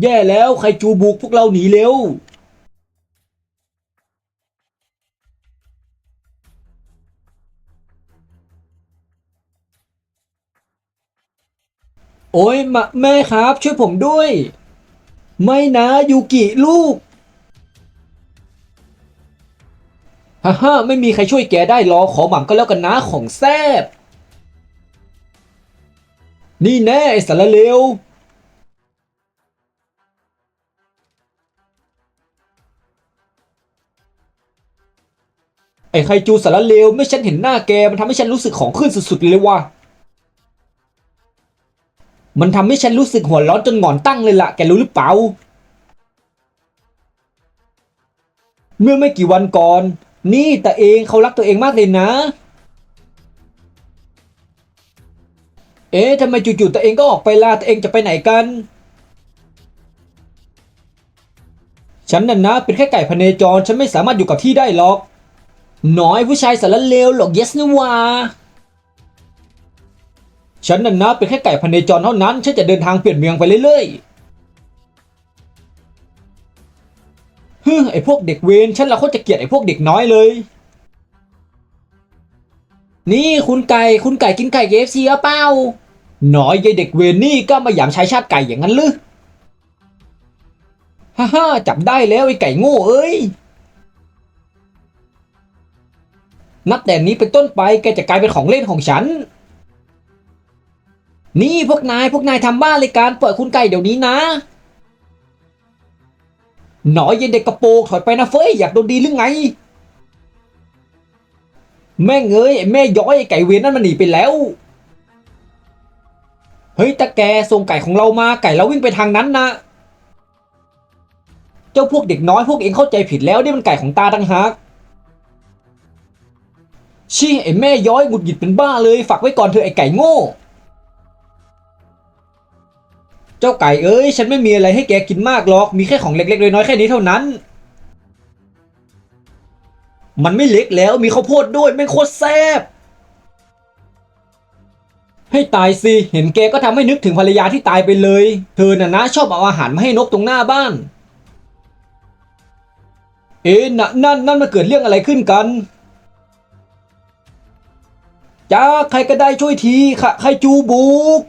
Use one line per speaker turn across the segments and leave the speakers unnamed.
แย่แล้วใครจูบุกพวกเราหนีเร็ว โอ้ยมาแม่ครับ ช่วยผมด้วย ไม่นะยูกิลูก ฮ่าฮ่าไม่มีใครช่วยแกได้หรอขอหม่ำก็แล้วกันนะของแซบนี่แน่ไอ้สารเลว ไอ้ไคจูสารเลวไม่ฉันเห็นหน้าแกมันทำให้ฉันรู้สึกของขึ้นสุดๆเลยว่ะ มันทำให้ฉันรู้สึกหัวร้อนจนหงอนตั้งเลยล่ะแกรู้หรือเปล่า เมื่อไม่กี่วันก่อน นี่แต่เองเขารักตัวเองมากเลยนะ เอ๊ะทำไมจู่ๆตัวเองก็ออกไปล่ะตัวเองจะไปไหนกัน ฉันน่ะนะเป็นแค่ไก่พเนจรฉันไม่สามารถอยู่กับที่ได้หรอก น้อยผู้ชายสารเลวหรอกเยสนะวาฉันน่ะนะเป็นแค่ไก่พเนจรเท่านั้น ฉันจะเดินทางเปลี่ยนเมืองไปเรื่อยๆฮึไอพวกเด็กเวนฉันละโคตรจะเกลียดไอพวกเด็กน้อยเลย นี่คุณไก่คุณไก่กินไก่เอฟซีหรือเปล่าน้อยยายเด็กเวนนี่ก็มาหยามชายชาติไก่อย่างนั้นหรือฮ่าฮ่าจับได้แล้วไอไก่โง่เอ้ย นับแต่นี้เป็นต้นไปแกจะกลายเป็นของเล่นของฉัน นี่พวกนายพวกนายทำบ้านเลยการเปิดคุณไก่เดี๋ยวนี้นะ หนอยเย็นเด็กกระโปงถอยไปนะเฟ้ยอยากโดนดีหรือไง แม่เอ้ยไอแม่ย้อยไอไก่เวียนนั่นมันหนีไปแล้ว เฮ้ยตาแกส่งไก่ของเรามาไก่เราวิ่งไปทางนั้นนะเจ้าพวกเด็กน้อยพวกเองเข้าใจผิดแล้วนี่มันไก่ของตาตั้งหาก ชี้ไอ้แม่ย้อยหงุดหงิดเป็นบ้าเลย ฝากไว้ก่อนเถอไอ้ไก่โง่ เจ้าไก่เอ้ย ฉันไม่มีอะไรให้แกกินมากหรอก มีแค่ของเล็กๆน้อยๆแค่นี้เท่านั้น มันไม่เล็กแล้วมีข้าวโพดด้วยแม่งโคตรแซ่บ ให้ตายสิ เห็นแกก็ทำให้นึกถึงภรรยาที่ตายไปเลย เธอน่ะนะชอบเอาอาหารมาให้นกตรงหน้าบ้าน เอ๊ะน่ะนั่นนั่นมาเกิดเรื่องอะไรขึ้นกัน จ้าใครก็ได้ช่วยทีค่ะใครจูบุก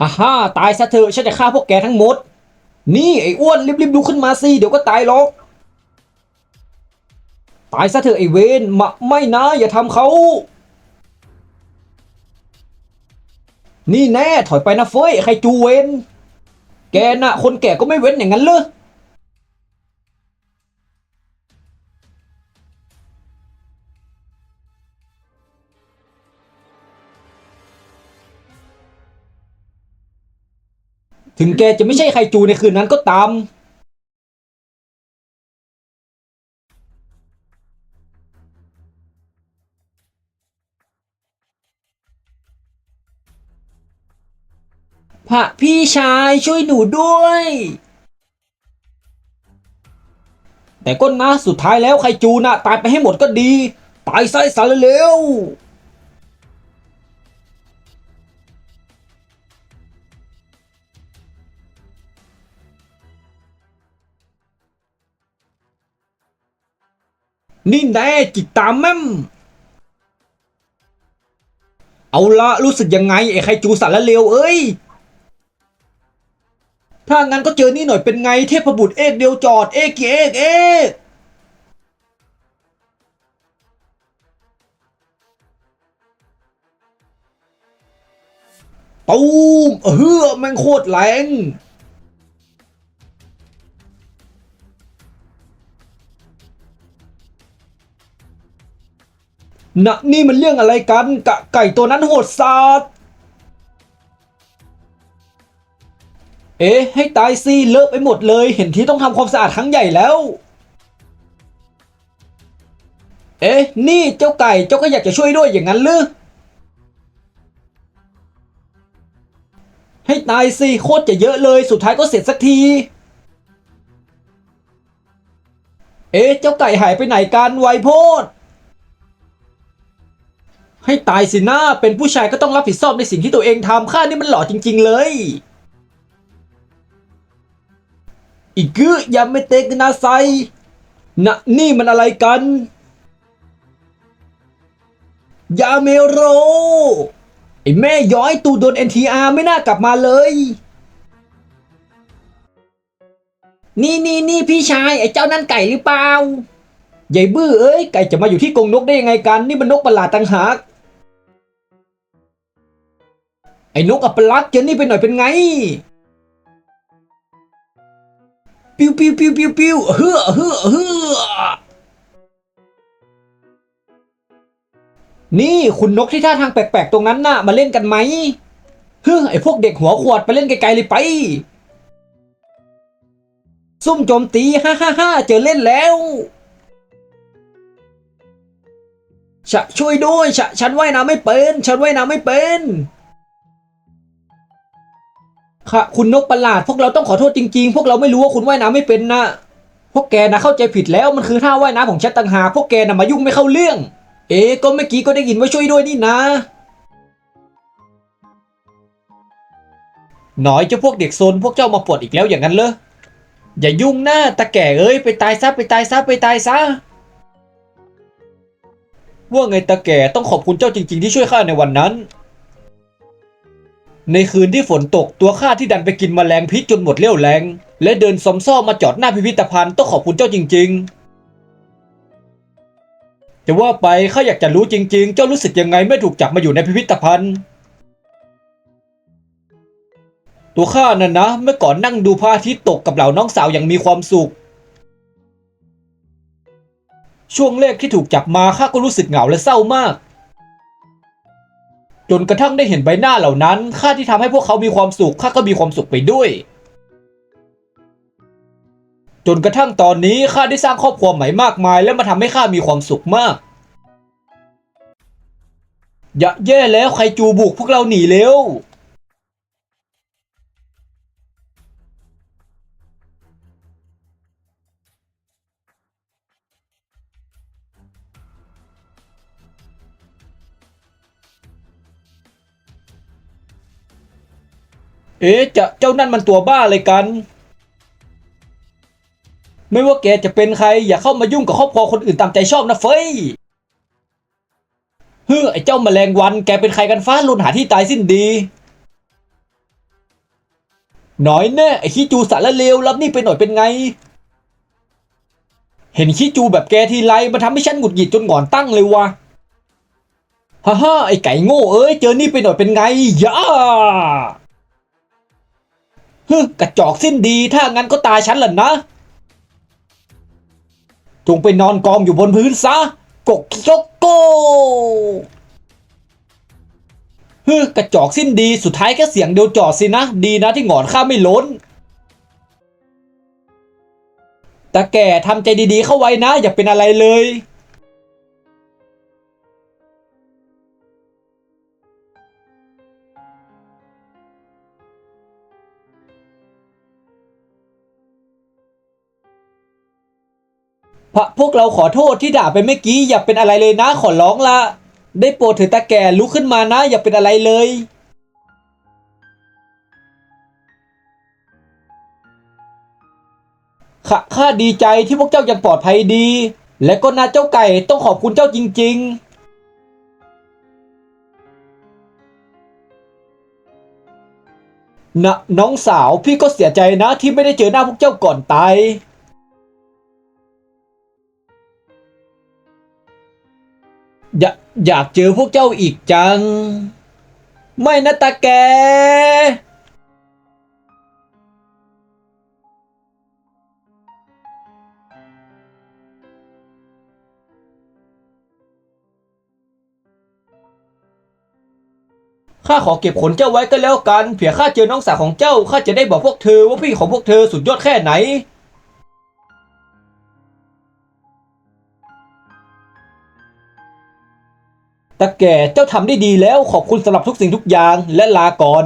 ฮ่าฮ่าตายซะเถอะฉันจะฆ่าพวกแกทั้งหมด นี่ไอ้อ้วนรีบๆลุกขึ้นมาสิเดี๋ยวก็ตายหรอก ตายซะเถอะไอ้เวนมาไม่นะอย่าทำเขา นี่แน่ถอยไปนะเฟ้ยใครจูเวนแกน่ะคนแก่ก็ไม่เว้นอย่างนั้นเลย ถึงแกจะไม่ใช่ไคจูในคืนนั้นก็ตาม พระพี่ชายช่วยหนูด้วย แต่ก้นนะสุดท้ายแล้วไคจูน่ะตายไปให้หมดก็ดี ตายไส้สารเร็ว นี่แน่จิตตามแม่มเอาละรู้สึกยังไงไอ้ไคจูสารเลวเอ้ย ถ้างั้นก็เจอนี่หน่อยเป็นไงเทพบุตรเอกเดียวจอดเอกเอกเอกตูมเออแม่งโคตรแรง นะนี่มันเรื่องอะไรกันกะไก่ตัวนั้นโหดสาดเอ๊ะให้ตายสิเลอะไปหมดเลย เห็นที่ต้องทำความสะอาดครั้งใหญ่แล้ว เอ๊ะนี่เจ้าไก่เจ้าก็อยากจะช่วยด้วยอย่างนั้นหรือให้ตายสิโคตรจะเยอะเลยสุดท้ายก็เสร็จสักที เอ๊ะเจ้าไก่หายไปไหนกันไวโพด ให้ตายสินะเป็นผู้ชายก็ต้องรับผิดชอบในสิ่งที่ตัวเองทำข้านี่มันหล่อจริง ๆ เลยอีกคืออย่าไม่เตกนาไซนะนี่มันอะไรกัน ยาเมโร ไอแม่ย้อยตูโดน NTR ไม่น่ากลับมาเลย นี่นี่นี่พี่ชาย ไอเจ้านั่นไก่หรือเปล่า ใหญ่บื้อเอ้ย ไก่จะมาอยู่ที่กรงนกได้ยังไงกัน นี่มันนกประหลาดต่างหาก อ้นกอัปลักษ์เจอนี่ไปหน่อยเป็นไง ปิวปิวปิวปิวปิวเฮือเฮือเฮือนี่คุณนกที่ท่าทางแปลกๆตรงนั้นน่ะ มาเล่นกันไหมเฮ้อไอพวกเด็กหัวขวดไปเล่นไกลๆเลยไป ซุ่มโจมตีฮ่าฮ่าฮ่าเจอเล่นแล้วฉะช่วยด้วยฉะฉันว่ายน้ำไม่เป็น ฉันว่ายน้ำไม่เป็น ค่ะ คุณนกประหลาด พวกเราต้องขอโทษจริงๆ พวกเราไม่รู้ว่าคุณว่ายน้ำไม่เป็นนะ พวกแกนะเข้าใจผิดแล้วมันคือท่าว่ายน้ำของฉันต่างหากพวกแกนะมายุ่งไม่เข้าเรื่อง เอ๊ก็เมื่อกี้ก็ได้ยินว่าช่วยด้วยนี่นะ หน่อยเจ้าพวกเด็กโซนพวกเจ้ามาปวดอีกแล้วอย่างนั้นเหรออย่ายุ่งนะตาแก่เอ้ยไปตายซะไปตายซะไปตายซะว่าไงตาแก่ต้องขอบคุณเจ้าจริง ๆ ที่ช่วยข้าในวันนั้น ในคืนที่ฝนตกตัวข้าที่ดันไปกินแมลงพิษจนหมดเรี่ยวแรง และเดินซอมซ่อมาจอดหน้าพิพิธภัณฑ์ต้องขอบคุณเจ้าจริง ๆ แต่ว่าไปข้าอยากจะรู้จริง ๆ เจ้ารู้สึกยังไงเมื่อถูกจับมาอยู่ในพิพิธภัณฑ์ ตัวข้าน่ะนะเมื่อก่อนนั่งดูพระอาทิตย์ตกกับเหล่าน้องสาวอย่างมีความสุข ช่วงแรกที่ถูกจับมาข้าก็รู้สึกเหงาและเศร้ามาก จนกระทั่งได้เห็นใบหน้าเหล่านั้นข้าที่ทำให้พวกเขามีความสุขข้าก็มีความสุขไปด้วย จนกระทั่งตอนนี้ข้าได้สร้างครอบครัวใหม่มากมาย และมาทำให้ข้ามีความสุขมากอย่าแย่แล้วใครจูบุกพวกเราหนีเร็ว เอ๊จะเจ้านั่นมันตัวบ้าอะไรกัน ไม่ว่าแกจะเป็นใครอย่าเข้ามายุ่งกับครอบครัวคนอื่นตามใจชอบนะเฟยเฮ้อไอ้เจ้าแมลงวันแกเป็นใครกันฟ้าลุนหาที่ตายสิ้นดีหน่อยแน่ไอ้ขี้จูสารเลวรับนี่ไปหน่อยเป็นไง เห็นขี้จูแบบแกทีไรมันทำให้ฉันหงุดหงิดจนหงอนตั้งเลยวะฮ่าฮ่าไอ้ไก่โง่เอ้ยเจอนี่ไปหน่อยเป็นไงย่า ฮึกระจอกสิ้นดีถ้างั้นก็ตายฉันแหละนะ จงไปนอนกองอยู่บนพื้นซะ กกโกโก้ฮึกระจอกสิ้นดีสุดท้ายแค่เสียงเดียวจอดสินะ ดีนะที่หงอนข้าไม่ล้นแต่แก่ทำใจดีๆเข้าไว้นะ อย่าเป็นอะไรเลย พวกเราขอโทษที่ด่าไปเมื่อกี้อย่าเป็นอะไรเลยนะขอร้องละ ได้โปรดเถิดตาแก่ลุกขึ้นมานะอย่าเป็นอะไรเลย ข้าข้าดีใจที่พวกเจ้ายังปลอดภัยดี และก็นาเจ้าไก่ต้องขอบคุณเจ้าจริง ๆนะน้องสาวพี่ก็เสียใจนะที่ไม่ได้เจอหน้าพวกเจ้าก่อนตาย อยากอยากเจอพวกเจ้าอีกจัง ไม่นะตาแก ข้าขอเก็บขนเจ้าไว้ก็แล้วกัน เผื่อข้าเจอน้องสาวของเจ้า ข้าจะได้บอกพวกเธอว่าพี่ของพวกเธอสุดยอดแค่ไหน ตาแก่เจ้าทำได้ดีแล้วขอบคุณสำหรับทุกสิ่งทุกอย่างและลาก่อน